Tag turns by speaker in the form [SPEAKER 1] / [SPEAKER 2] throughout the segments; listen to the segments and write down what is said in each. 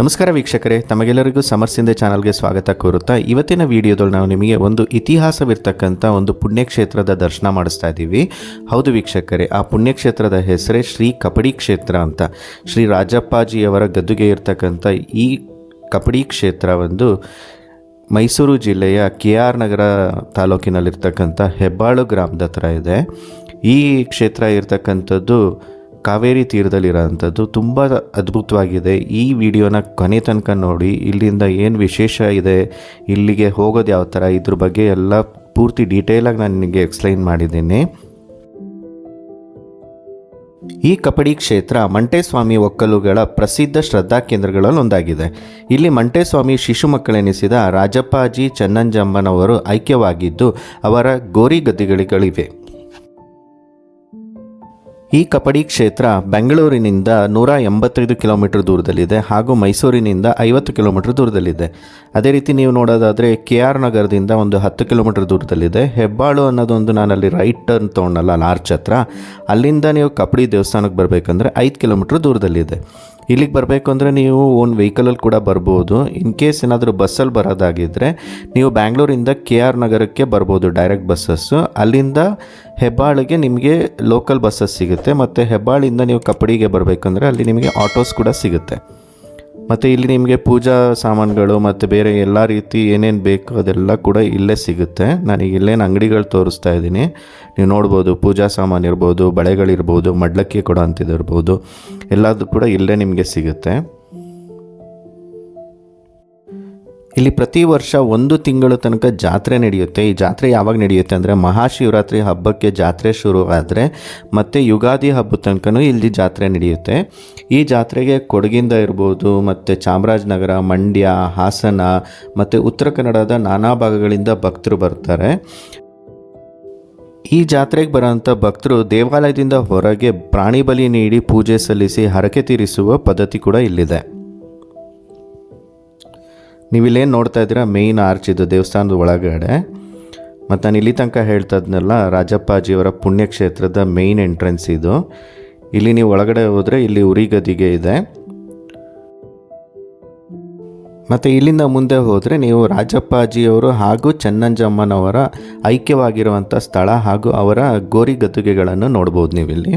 [SPEAKER 1] ನಮಸ್ಕಾರ ವೀಕ್ಷಕರೇ, ತಮಗೆಲ್ಲರಿಗೂ ಸಮರ್ಸಿಂದೆ ಚಾನಲ್ಗೆ ಸ್ವಾಗತ ಕೋರುತ್ತಾ, ಇವತ್ತಿನ ವಿಡಿಯೋದಲ್ಲಿ ನಾವು ನಿಮಗೆ ಒಂದು ಇತಿಹಾಸವಿರ್ತಕ್ಕಂಥ ಒಂದು ಪುಣ್ಯಕ್ಷೇತ್ರದ ದರ್ಶನ ಮಾಡಿಸ್ತಾ ಇದ್ದೀವಿ. ಹೌದು ವೀಕ್ಷಕರೇ, ಆ ಪುಣ್ಯಕ್ಷೇತ್ರದ ಹೆಸರೇ ಶ್ರೀ ಕಪಡಿ ಕ್ಷೇತ್ರ ಅಂತ. ಶ್ರೀ ರಾಜಪ್ಪಾಜಿಯವರ ಗದ್ದುಗೆ ಇರ್ತಕ್ಕಂಥ ಈ ಕಪಡಿ ಕ್ಷೇತ್ರ ಒಂದು ಮೈಸೂರು ಜಿಲ್ಲೆಯ ಕೆ ಆರ್ ನಗರ ತಾಲೂಕಿನಲ್ಲಿರ್ತಕ್ಕಂಥ ಹೆಬ್ಬಾಳು ಗ್ರಾಮದ ಹತ್ರ ಇದೆ. ಈ ಕ್ಷೇತ್ರ ಇರ್ತಕ್ಕಂಥದ್ದು ಕಾವೇರಿ ತೀರದಲ್ಲಿರೋವಂಥದ್ದು ತುಂಬ ಅದ್ಭುತವಾಗಿದೆ. ಈ ವಿಡಿಯೋನ ಕೊನೆ ತನಕ ನೋಡಿ, ಇಲ್ಲಿಂದ ಏನು ವಿಶೇಷ ಇದೆ, ಇಲ್ಲಿಗೆ ಹೋಗೋದು ಯಾವ ಥರ ಇದ್ರ ಬಗ್ಗೆ ಎಲ್ಲ ಪೂರ್ತಿ ಡೀಟೇಲಾಗಿ ನಾನು ನಿಮಗೆ ಎಕ್ಸ್ಪ್ಲೈನ್ ಮಾಡಿದ್ದೀನಿ. ಈ ಕಪಡಿ ಕ್ಷೇತ್ರ ಮಂಟೇಸ್ವಾಮಿ ಒಕ್ಕಲುಗಳ ಪ್ರಸಿದ್ಧ ಶ್ರದ್ಧಾ ಕೇಂದ್ರಗಳಲ್ಲಿ ಒಂದಾಗಿದೆ. ಇಲ್ಲಿ ಮಂಟೇಸ್ವಾಮಿ ಶಿಶು ಮಕ್ಕಳೆನಿಸಿದ ರಾಜಪ್ಪಾಜಿ ಚನ್ನಂಜಮ್ಮನವರು ಐಕ್ಯವಾಗಿದ್ದು, ಅವರ ಗೋರಿ ಈ ಕಪಡಿ ಕ್ಷೇತ್ರ ಬೆಂಗಳೂರಿನಿಂದ ನೂರ ಎಂಬತ್ತೈದು ಕಿಲೋಮೀಟರ್ ದೂರದಲ್ಲಿದೆ ಹಾಗೂ ಮೈಸೂರಿನಿಂದ ಐವತ್ತು ಕಿಲೋಮೀಟರ್ ದೂರದಲ್ಲಿದೆ. ಅದೇ ರೀತಿ ನೀವು ನೋಡೋದಾದರೆ ಕೆ ಆರ್ ನಗರದಿಂದ ಒಂದು ಹತ್ತು ಕಿಲೋಮೀಟರ್ ದೂರದಲ್ಲಿದೆ. ಹೆಬ್ಬಾಳು ಅನ್ನೋದೊಂದು ನಾನು ಅಲ್ಲಿ ರೈಟ್ ಟರ್ನ್ ತೊಗೊಂಡಲ್ಲ ಲಾರ್ಚ್ ಹತ್ರ. ಅಲ್ಲಿಂದ ನೀವು ಕಪಡಿ ದೇವಸ್ಥಾನಕ್ಕೆ ಬರಬೇಕಂದ್ರೆ ಐದು ಕಿಲೋಮೀಟರ್ ದೂರದಲ್ಲಿದೆ. ಇಲ್ಲಿಗೆ ಬರಬೇಕು ಅಂದರೆ ನೀವು ಓನ್ ವೆಹಿಕಲಲ್ಲಿ ಕೂಡ ಬರ್ಬೋದು. ಇನ್ ಕೇಸ್ ಏನಾದರೂ ಬಸ್ಸಲ್ಲಿ ಬರೋದಾಗಿದ್ದರೆ ನೀವು ಬ್ಯಾಂಗ್ಳೂರಿಂದ ಕೆ ಆರ್ ನಗರಕ್ಕೆ ಬರ್ಬೋದು ಡೈರೆಕ್ಟ್ ಬಸ್ಸಸ್ಸು ಅಲ್ಲಿಂದ ಹೆಬ್ಬಾಳಿಗೆ ನಿಮಗೆ ಲೋಕಲ್ ಬಸ್ಸಸ್ ಸಿಗುತ್ತೆ. ಮತ್ತು ಹೆಬ್ಬಾಳಿಂದ ನೀವು ಕಪಡಿಗೆ ಬರಬೇಕಂದ್ರೆ ಅಲ್ಲಿ ನಿಮಗೆ ಆಟೋಸ್ ಕೂಡ ಸಿಗುತ್ತೆ. ಮತ್ತು ಇಲ್ಲಿ ನಿಮಗೆ ಪೂಜಾ ಸಾಮಾನುಗಳು ಮತ್ತು ಬೇರೆ ಎಲ್ಲ ರೀತಿ ಏನೇನು ಬೇಕು ಅದೆಲ್ಲ ಕೂಡ ಇಲ್ಲೇ ಸಿಗುತ್ತೆ. ನಾನು ಇಲ್ಲೇನು ಅಂಗಡಿಗಳು ತೋರಿಸ್ತಾ ಇದ್ದೀನಿ. ನೀವು ನೋಡ್ಬೋದು, ಪೂಜಾ ಸಾಮಾನು ಇರ್ಬೋದು, ಬಳೆಗಳಿರ್ಬೋದು, ಮಡ್ಲಕ್ಕಿ ಕೊಡೋ ಅಂಥದ್ದು ಇರ್ಬೋದು ಎಲ್ಲದು ಕೂಡ ಇಲ್ಲೇ ನಿಮಗೆ ಸಿಗುತ್ತೆ. ಇಲ್ಲಿ ಪ್ರತಿ ವರ್ಷ ಒಂದು ತಿಂಗಳ ತನಕ ಜಾತ್ರೆ ನಡೆಯುತ್ತೆ. ಈ ಜಾತ್ರೆ ಯಾವಾಗ ನಡೆಯುತ್ತೆ ಅಂದರೆ ಮಹಾಶಿವರಾತ್ರಿ ಹಬ್ಬಕ್ಕೆ ಜಾತ್ರೆ ಶುರು ಆದರೆ ಮತ್ತು ಯುಗಾದಿ ಹಬ್ಬದ ತನಕನೂ ಇಲ್ಲಿ ಜಾತ್ರೆ ನಡೆಯುತ್ತೆ. ಈ ಜಾತ್ರೆಗೆ ಕೊಡಗಿಂದ ಇರ್ಬೋದು, ಮತ್ತು ಚಾಮರಾಜನಗರ, ಮಂಡ್ಯ, ಹಾಸನ, ಮತ್ತು ಉತ್ತರ ಕನ್ನಡದ ನಾನಾ ಭಾಗಗಳಿಂದ ಭಕ್ತರು ಬರ್ತಾರೆ. ಈ ಜಾತ್ರೆಗೆ ಬರೋಂಥ ಭಕ್ತರು ದೇವಾಲಯದಿಂದ ಹೊರಗೆ ಪ್ರಾಣಿ ಬಲಿ ನೀಡಿ ಪೂಜೆ ಸಲ್ಲಿಸಿ ಹರಕೆ ತೀರಿಸುವ ಪದ್ಧತಿ ಕೂಡ ಇಲ್ಲಿದೆ. ನೀವಿಲ್ಲೇನು ನೋಡ್ತಾ ಇದ್ದೀರಾ? ಮೇಯ್ನ್ ಆರ್ಚ್ ಇದು ದೇವಸ್ಥಾನದ ಒಳಗಡೆ. ಮತ್ತು ನಾನು ಇಲ್ಲಿ ತನಕ ಹೇಳ್ತಾ ಇದ್ನಲ್ಲ ರಾಜಪ್ಪಾಜಿಯವರ ಪುಣ್ಯಕ್ಷೇತ್ರದ ಮೇಯ್ನ್ ಎಂಟ್ರೆನ್ಸ್ ಇದು. ಇಲ್ಲಿ ನೀವು ಒಳಗಡೆ ಹೋದರೆ ಇಲ್ಲಿ ಉರಿಗದಿಗೆ ಇದೆ. ಮತ್ತು ಇಲ್ಲಿಂದ ಮುಂದೆ ಹೋದರೆ ನೀವು ರಾಜಪ್ಪಾಜಿಯವರು ಹಾಗೂ ಚೆನ್ನಂಜಮ್ಮನವರ ಐಕ್ಯವಾಗಿರುವಂಥ ಸ್ಥಳ ಹಾಗೂ ಅವರ ಗೋರಿ ಗದ್ದುಗೆಗಳನ್ನು ನೋಡ್ಬೋದು ನೀವಿಲ್ಲಿ.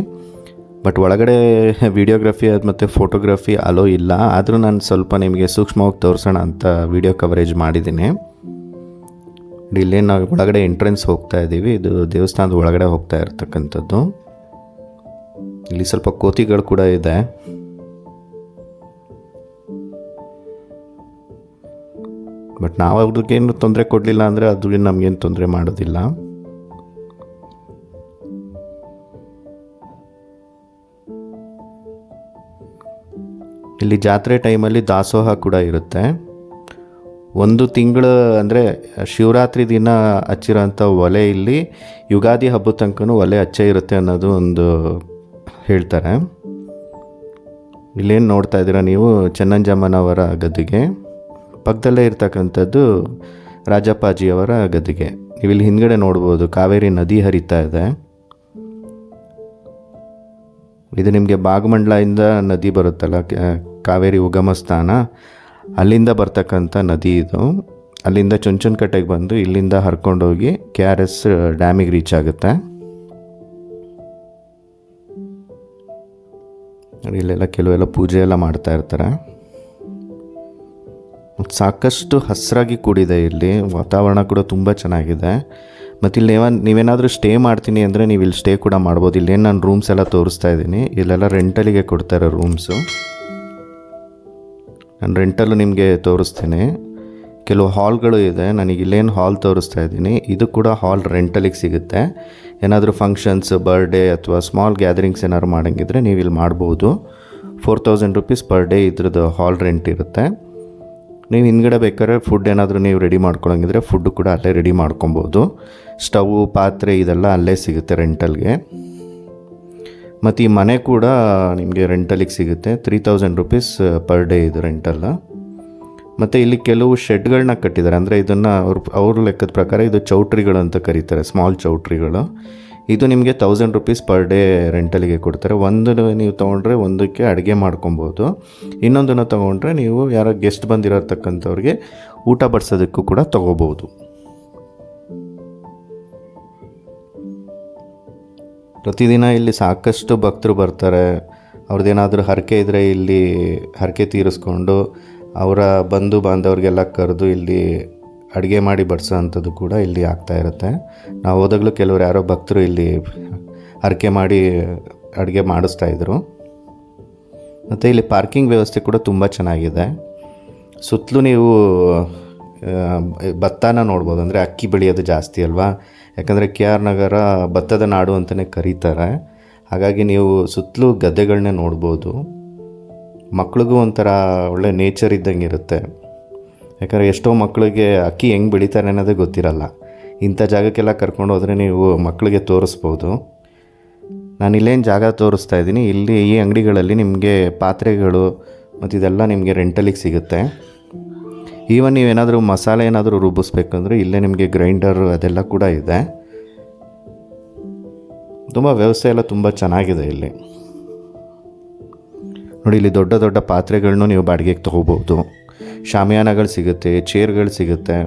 [SPEAKER 1] ಬಟ್ ಒಳಗಡೆ ವಿಡಿಯೋಗ್ರಫಿ ಮತ್ತು ಫೋಟೋಗ್ರಫಿ ಅಲೋ ಇಲ್ಲ. ಆದರೂ ನಾನು ಸ್ವಲ್ಪ ನಿಮಗೆ ಸೂಕ್ಷ್ಮವಾಗಿ ತೋರಿಸೋಣ ಅಂತ ವಿಡಿಯೋ ಕವರೇಜ್ ಮಾಡಿದ್ದೀನಿ. ಇಲ್ಲಿ ನಾವು ಒಳಗಡೆ ಎಂಟ್ರೆನ್ಸ್ ಹೋಗ್ತಾ ಇದ್ದೀವಿ ಇದು ದೇವಸ್ಥಾನದ ಒಳಗಡೆ ಹೋಗ್ತಾ ಇರ್ತಕ್ಕಂಥದ್ದು. ಇಲ್ಲಿ ಸ್ವಲ್ಪ ಕೋತಿಗಳು ಕೂಡ ಇದೆ. ಬಟ್ ನಾವು ಅವ್ರಿಗೇನು ತೊಂದರೆ ಕೊಡಲಿಲ್ಲ ಅಂದರೆ ಅದು ನಮಗೇನು ತೊಂದರೆ ಮಾಡೋದಿಲ್ಲ. ಇಲ್ಲಿ ಜಾತ್ರೆ ಟೈಮಲ್ಲಿ ದಾಸೋಹ ಕೂಡ ಇರುತ್ತೆ. ಒಂದು ತಿಂಗಳು ಅಂದರೆ ಶಿವರಾತ್ರಿ ದಿನ ಹಚ್ಚಿರೋಂಥ ಒಲೆ ಇಲ್ಲಿ ಯುಗಾದಿ ಹಬ್ಬದ ತನಕನೂ ಒಲೆ ಹಚ್ಚೇ ಇರುತ್ತೆ ಅನ್ನೋದು ಒಂದು ಹೇಳ್ತಾರೆ. ಇಲ್ಲೇನು ನೋಡ್ತಾ ಇದ್ದೀರಾ ನೀವು ಚೆನ್ನಂಜಮ್ಮನವರ ಗದ್ದಿಗೆ? ಪಕ್ಕದಲ್ಲೇ ಇರ್ತಕ್ಕಂಥದ್ದು ರಾಜಪ್ಪಾಜಿಯವರ ಗದ್ದಿಗೆ. ನೀವು ಇಲ್ಲಿ ಹಿಂದ್ಗಡೆ ನೋಡ್ಬೋದು, ಕಾವೇರಿ ನದಿ ಹರಿತಾ ಇದೆ. ಇದು ನಿಮಗೆ ಭಾಗಮಂಡಲದಿಂದ ನದಿ ಬರುತ್ತಲ್ಲ ಕಾವೇರಿ ಉಗಮ ಸ್ಥಾನ ಅಲ್ಲಿಂದ ಬರ್ತಕ್ಕಂಥ ನದಿ ಇದು. ಅಲ್ಲಿಂದ ಚುಂಚನಕಟ್ಟೆಗೆ ಬಂದು ಇಲ್ಲಿಂದ ಹರ್ಕೊಂಡೋಗಿ ಕೆ ಆರ್ ಎಸ್ ಡ್ಯಾಮಿಗೆ ರೀಚ್ ಆಗುತ್ತೆ. ಇಲ್ಲೆಲ್ಲ ಕೆಲವೆಲ್ಲ ಪೂಜೆ ಎಲ್ಲ ಮಾಡ್ತಾ ಇರ್ತಾರೆ. ಸಾಕಷ್ಟು ಹಸಿರಾಗಿ ಕೂಡಿದೆ ಇಲ್ಲಿ. ವಾತಾವರಣ ಕೂಡ ತುಂಬ ಚೆನ್ನಾಗಿದೆ. ಮತ್ತು ಇಲ್ಲಿ ನೀವ ನೀವೇನಾದರೂ ಸ್ಟೇ ಮಾಡ್ತೀನಿ ಅಂದರೆ ನೀವು ಇಲ್ಲಿ ಸ್ಟೇ ಕೂಡ ಮಾಡ್ಬೋದು. ಇಲ್ಲೇನು ನಾನು ರೂಮ್ಸ್ ಎಲ್ಲ ತೋರಿಸ್ತಾ ಇದ್ದೀನಿ. ಇಲ್ಲೆಲ್ಲ ರೆಂಟಲಿಗೆ ಕೊಡ್ತಾರೆ ರೂಮ್ಸು ನಾನು ರೆಂಟಲ್ಲೂ ನಿಮಗೆ ತೋರಿಸ್ತೀನಿ. ಕೆಲವು ಹಾಲ್ಗಳು ಇದೆ. ನನಗೆ ಇಲ್ಲೇನು ಹಾಲ್ ತೋರಿಸ್ತಾ ಇದ್ದೀನಿ. ಇದು ಕೂಡ ಹಾಲ್ ರೆಂಟಲಿಗೆ ಸಿಗುತ್ತೆ. ಏನಾದರೂ ಫಂಕ್ಷನ್ಸ್ ಬರ್ಡೇ ಅಥವಾ ಸ್ಮಾಲ್ ಗ್ಯಾದರಿಂಗ್ಸ್ ಏನಾದ್ರು ಮಾಡೋಂಗಿದ್ರೆ ನೀವು ಇಲ್ಲಿ ಮಾಡ್ಬೋದು. Four thousand rupees per day ಇದ್ರದ್ದು ಹಾಲ್ ರೆಂಟ್ ಇರುತ್ತೆ. ನೀವು ಹಿಂದ್ಗಡೆ ಬೇಕಾದ್ರೆ ಫುಡ್ ಏನಾದರೂ ನೀವು ರೆಡಿ ಮಾಡ್ಕೊಳಂಗಿದ್ರೆ ಫುಡ್ ಕೂಡ ಅಲ್ಲೇ ರೆಡಿ ಮಾಡ್ಕೊಬೋದು. ಸ್ಟವ್ ಪಾತ್ರೆ ಇದೆಲ್ಲ ಅಲ್ಲೇ ಸಿಗುತ್ತೆ ರೆಂಟಲ್ಗೆ ಮತ್ತು ಈ ಮನೆ ಕೂಡ ನಿಮಗೆ ರೆಂಟಲಿಗೆ ಸಿಗುತ್ತೆ. Three thousand rupees per day ಇದು ರೆಂಟಲ್ಲ ಮತ್ತು ಇಲ್ಲಿ ಕೆಲವು ಶೆಡ್ಗಳನ್ನ ಕಟ್ಟಿದ್ದಾರೆ. ಅಂದರೆ ಇದನ್ನು ಅವ್ರ ಅವ್ರ ಲೆಕ್ಕದ ಪ್ರಕಾರ ಇದು ಚೌಟ್ರಿಗಳು ಅಂತ ಕರೀತಾರೆ. ಸ್ಮಾಲ್ ಚೌಟ್ರಿಗಳು. ಇದು ನಿಮಗೆ ತೌಸಂಡ್ ರುಪೀಸ್ ಪರ್ ಡೇ ರೆಂಟಲಿಗೆ ಕೊಡ್ತಾರೆ. ಒಂದು ನೀವು ತೊಗೊಂಡ್ರೆ ಒಂದಕ್ಕೆ ಅಡುಗೆ ಮಾಡ್ಕೊಬೋದು. ಇನ್ನೊಂದನ್ನು ತೊಗೊಂಡ್ರೆ ನೀವು ಯಾರೋ ಗೆಸ್ಟ್ ಬಂದಿರತಕ್ಕಂಥವ್ರಿಗೆ ಊಟ ಬಡಿಸೋದಕ್ಕೂ ಕೂಡ ತೊಗೋಬೋದು. ಪ್ರತಿದಿನ ಇಲ್ಲಿ ಸಾಕಷ್ಟು ಭಕ್ತರು ಬರ್ತಾರೆ. ಅವ್ರದ್ದೇನಾದರೂ ಹರಕೆ ಇದ್ದರೆ ಇಲ್ಲಿ ಹರಕೆ ತೀರಿಸ್ಕೊಂಡು ಅವರ ಬಂಧು ಬಾಂಧವ್ರಿಗೆಲ್ಲ ಕರೆದು ಇಲ್ಲಿ ಅಡುಗೆ ಮಾಡಿ ಬಡಿಸೋ ಅಂಥದ್ದು ಕೂಡ ಇಲ್ಲಿ ಆಗ್ತಾ ಇರುತ್ತೆ. ನಾವು ಹೋದಾಗಲೂ ಕೆಲವರು ಯಾರೋ ಭಕ್ತರು ಇಲ್ಲಿ ಹರಕೆ ಮಾಡಿ ಅಡುಗೆ ಮಾಡಿಸ್ತಾ ಇದ್ರು. ಮತ್ತು ಇಲ್ಲಿ ಪಾರ್ಕಿಂಗ್ ವ್ಯವಸ್ಥೆ ಕೂಡ ತುಂಬ ಚೆನ್ನಾಗಿದೆ. ಸುತ್ತಲೂ ನೀವು ಭತ್ತನ ನೋಡ್ಬೋದು. ಅಂದರೆ ಅಕ್ಕಿ ಬೆಳೆಯೋದು ಜಾಸ್ತಿ ಅಲ್ವಾ? ಯಾಕಂದರೆ ಕೆ ಆರ್ ನಗರ ಭತ್ತದ ನಾಡು ಅಂತಲೇ ಕರೀತಾರೆ. ಹಾಗಾಗಿ ನೀವು ಸುತ್ತಲೂ ಗದ್ದೆಗಳನ್ನೇ ನೋಡ್ಬೋದು. ಮಕ್ಳಿಗೂ ಒಂಥರ ಒಳ್ಳೆ ನೇಚರ್ ಇದ್ದಂಗೆ ಇರುತ್ತೆ. ಯಾಕಂದರೆ ಎಷ್ಟೋ ಮಕ್ಕಳಿಗೆ ಅಕ್ಕಿ ಹೆಂಗೆ ಬೆಳೀತಾರೆ ಅನ್ನೋದೇ ಗೊತ್ತಿರಲ್ಲ. ಇಂಥ ಜಾಗಕ್ಕೆಲ್ಲ ಕರ್ಕೊಂಡು ಹೋದರೆ ನೀವು ಮಕ್ಕಳಿಗೆ ತೋರಿಸ್ಬೋದು. ನಾನು ಇಲ್ಲೇನು ಜಾಗ ತೋರಿಸ್ತಾ ಇದ್ದೀನಿ. ಇಲ್ಲಿ ಈ ಅಂಗಡಿಗಳಲ್ಲಿ ನಿಮಗೆ ಪಾತ್ರೆಗಳು ಮತ್ತು ಇದೆಲ್ಲ ನಿಮಗೆ ರೆಂಟಲಿಗೆ ಸಿಗುತ್ತೆ. ಈವನ್ ನೀವೇನಾದರೂ ಮಸಾಲೆ ಏನಾದರೂ ರುಬ್ಬಿಸ್ಬೇಕಂದ್ರೆ ಇಲ್ಲೇ ನಿಮಗೆ ಗ್ರೈಂಡರ್ ಅದೆಲ್ಲ ಕೂಡ ಇದೆ. ತುಂಬ ವ್ಯವಸ್ಥೆ ಎಲ್ಲ ತುಂಬ ಚೆನ್ನಾಗಿದೆ ಇಲ್ಲಿ. ನೋಡಿ, ಇಲ್ಲಿ ದೊಡ್ಡ ದೊಡ್ಡ ಪಾತ್ರೆಗಳನ್ನೂ ನೀವು ಬಾಡಿಗೆಗೆ ತೊಗೋಬೋದು ಶಾಮಿಯಾನಗಳು ಸಿಗುತ್ತೆ, ಚೇರ್ಗಳು ಸಿಗುತ್ತೆ.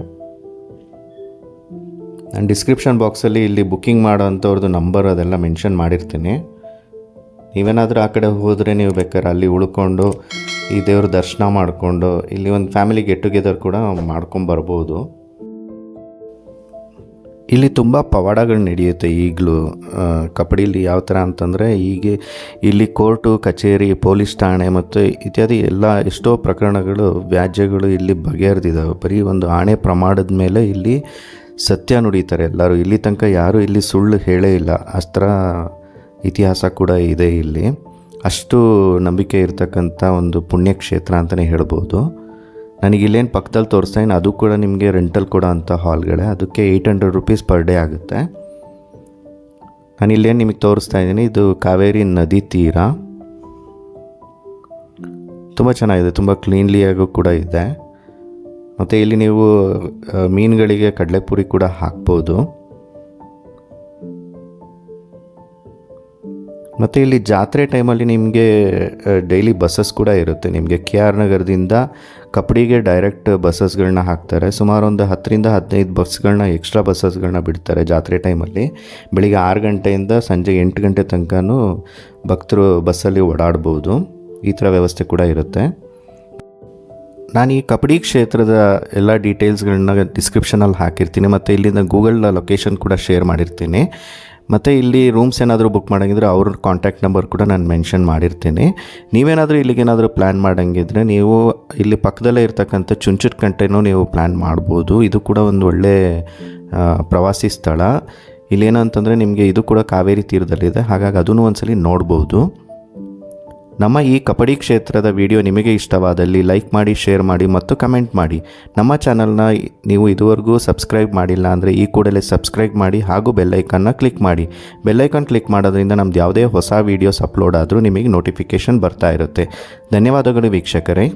[SPEAKER 1] ನಾನು ಡಿಸ್ಕ್ರಿಪ್ಷನ್ ಬಾಕ್ಸಲ್ಲಿ ಇಲ್ಲಿ ಬುಕ್ಕಿಂಗ್ ಮಾಡೋ ಅಂಥವ್ರದ್ದು ನಂಬರ್ ಅದೆಲ್ಲ ಮೆನ್ಷನ್ ಮಾಡಿರ್ತೀನಿ. ನೀವೇನಾದರೂ ಆ ಕಡೆ ಹೋದರೆ ನೀವು ಬೇಕಾದ್ರೆ ಅಲ್ಲಿ ಉಳ್ಕೊಂಡು, ಈ ದೇವ್ರ ದರ್ಶನ ಮಾಡಿಕೊಂಡು, ಇಲ್ಲಿ ಒಂದು ಫ್ಯಾಮಿಲಿ ಗೆಟ್ ಟುಗೆದರ್ ಕೂಡ ಮಾಡ್ಕೊಂಬರ್ಬೋದು. ಇಲ್ಲಿ ತುಂಬ ಪವಾಡಗಳು ನಡೆಯುತ್ತೆ ಈಗಲೂ. ಕಬಡ್ಡಿಲಿ ಯಾವ ಥರ ಅಂತಂದರೆ ಹೀಗೆ ಇಲ್ಲಿ ಕೋರ್ಟು, ಕಚೇರಿ, ಪೊಲೀಸ್ ಠಾಣೆ ಮತ್ತು ಇತ್ಯಾದಿ ಎಲ್ಲ ಎಷ್ಟೋ ಪ್ರಕರಣಗಳು, ವ್ಯಾಜ್ಯಗಳು ಇಲ್ಲಿ ಬಗೆಹರಿದಿದ್ದಾವೆ ಬರೀ ಒಂದು ಆಣೆ ಪ್ರಮಾಣದ ಮೇಲೆ ಇಲ್ಲಿ ಸತ್ಯ ನುಡಿತಾರೆ ಎಲ್ಲರೂ. ಇಲ್ಲಿ ತನಕ ಯಾರೂ ಇಲ್ಲಿ ಸುಳ್ಳು ಹೇಳೇ ಇಲ್ಲ. ಅಸ್ತ್ರ ಇತಿಹಾಸ ಕೂಡ ಇದೆ ಇಲ್ಲಿ. ಅಷ್ಟು ನಂಬಿಕೆ ಇರತಕ್ಕಂಥ ಒಂದು ಪುಣ್ಯಕ್ಷೇತ್ರ ಅಂತಲೇ ಹೇಳ್ಬೋದು. ನನಗೆ ಇಲ್ಲೇನು ಪಕ್ಕದಲ್ಲಿ ತೋರಿಸ್ತಾ ಇದ್ದೀನಿ. ಅದು ಕೂಡ ನಿಮಗೆ ರೆಂಟಲ್ ಕೊಡೋ ಅಂಥ ಹಾಲ್ಗಳೇ ಅದಕ್ಕೆ eight hundred rupees per day ಆಗುತ್ತೆ. ನಾನು ಇಲ್ಲೇನು ನಿಮಗೆ ತೋರಿಸ್ತಾ ಇದ್ದೀನಿ. ಇದು ಕಾವೇರಿ ನದಿ ತೀರ. ತುಂಬ ಚೆನ್ನಾಗಿದೆ. ತುಂಬ ಕ್ಲೀನ್ಲಿಯಾಗೂ ಕೂಡ ಇದೆ. ಮತ್ತು ಇಲ್ಲಿ ನೀವು ಮೀನುಗಳಿಗೆ ಕಡಲೆಪುರಿ ಕೂಡ ಹಾಕ್ಬೋದು. ಮತ್ತು ಇಲ್ಲಿ ಜಾತ್ರೆ ಟೈಮಲ್ಲಿ ನಿಮಗೆ ಡೈಲಿ ಬಸ್ಸಸ್ ಕೂಡ ಇರುತ್ತೆ. ನಿಮಗೆ ಕೆ ಆರ್ ನಗರದಿಂದ ಕಪಡಿಗೆ ಡೈರೆಕ್ಟ್ ಬಸ್ಸಸ್ಗಳನ್ನ ಹಾಕ್ತಾರೆ. ಸುಮಾರು ಒಂದು ಹತ್ತರಿಂದ ಹದಿನೈದು ಬಸ್ಗಳನ್ನ ಎಕ್ಸ್ಟ್ರಾ ಬಸ್ಸಸ್ಗಳನ್ನ ಬಿಡ್ತಾರೆ ಜಾತ್ರೆ ಟೈಮಲ್ಲಿ ಬೆಳಿಗ್ಗೆ ಆರು ಗಂಟೆಯಿಂದ ಸಂಜೆ ಎಂಟು ಗಂಟೆ ತನಕನೂ ಭಕ್ತರು ಬಸ್ಸಲ್ಲಿ ಓಡಾಡ್ಬೋದು. ಈ ಥರ ವ್ಯವಸ್ಥೆ ಕೂಡ ಇರುತ್ತೆ. ನಾನು ಈ ಕಬಡ್ಡಿ ಕ್ಷೇತ್ರದ ಎಲ್ಲ ಡೀಟೇಲ್ಸ್ಗಳನ್ನ ಡಿಸ್ಕ್ರಿಪ್ಷನಲ್ಲಿ ಹಾಕಿರ್ತೀನಿ. ಮತ್ತು ಇಲ್ಲಿಂದ ಗೂಗಲ್ ಲೊಕೇಶನ್ ಕೂಡ ಶೇರ್ ಮಾಡಿರ್ತೀನಿ. ಮತ್ತು ಇಲ್ಲಿ ರೂಮ್ಸ್ ಏನಾದರೂ ಬುಕ್ ಮಾಡೋಂಗಿದ್ರೆ ಅವ್ರ ಕಾಂಟ್ಯಾಕ್ಟ್ ನಂಬರ್ ಕೂಡ ನಾನು ಮೆನ್ಷನ್ ಮಾಡಿರ್ತೀನಿ. ನೀವೇನಾದರೂ ಇಲ್ಲಿಗೇನಾದರೂ ಪ್ಲ್ಯಾನ್ ಮಾಡೋಂಗಿದ್ರೆ ನೀವು ಇಲ್ಲಿ ಪಕ್ಕದಲ್ಲೇ ಇರ್ತಕ್ಕಂಥ ಚುಂಚುಟ್ ಕಂಟೆನೂ ನೀವು ಪ್ಲ್ಯಾನ್ ಮಾಡ್ಬೋದು. ಇದು ಕೂಡ ಒಂದು ಒಳ್ಳೆ ಪ್ರವಾಸಿ ಸ್ಥಳ. ಇಲ್ಲೇನಂತಂದರೆ ನಿಮಗೆ ಇದು ಕೂಡ ಕಾವೇರಿ ತೀರದಲ್ಲಿದೆ. ಹಾಗಾಗಿ ಅದನ್ನು ಒಂದ್ಸಲಿ ನೋಡ್ಬೋದು. ನಮ್ಮ ಈ ಕಬಡ್ಡಿ ಕ್ಷೇತ್ರದ ವಿಡಿಯೋ ನಿಮಗೆ ಇಷ್ಟವಾದಲ್ಲಿ ಲೈಕ್ ಮಾಡಿ, ಶೇರ್ ಮಾಡಿ ಮತ್ತು ಕಮೆಂಟ್ ಮಾಡಿ. ನಮ್ಮ ಚಾನಲ್ನ ನೀವು ಇದುವರೆಗೂ ಸಬ್ಸ್ಕ್ರೈಬ್ ಮಾಡಿಲ್ಲ ಅಂದರೆ ಈ ಕೂಡಲೇ ಸಬ್ಸ್ಕ್ರೈಬ್ ಮಾಡಿ ಹಾಗೂ ಬೆಲ್ಲೈಕನ್ನ ಕ್ಲಿಕ್ ಮಾಡಿ. ಬೆಲ್ಲೈಕನ್ ಕ್ಲಿಕ್ ಮಾಡೋದ್ರಿಂದ ನಮ್ದು ಯಾವುದೇ ಹೊಸ ವೀಡಿಯೋಸ್ ಅಪ್ಲೋಡ್ ಆದರೂ ನಿಮಗೆ ನೋಟಿಫಿಕೇಷನ್ ಬರ್ತಾ ಇರುತ್ತೆ. ಧನ್ಯವಾದಗಳು ವೀಕ್ಷಕರೇ.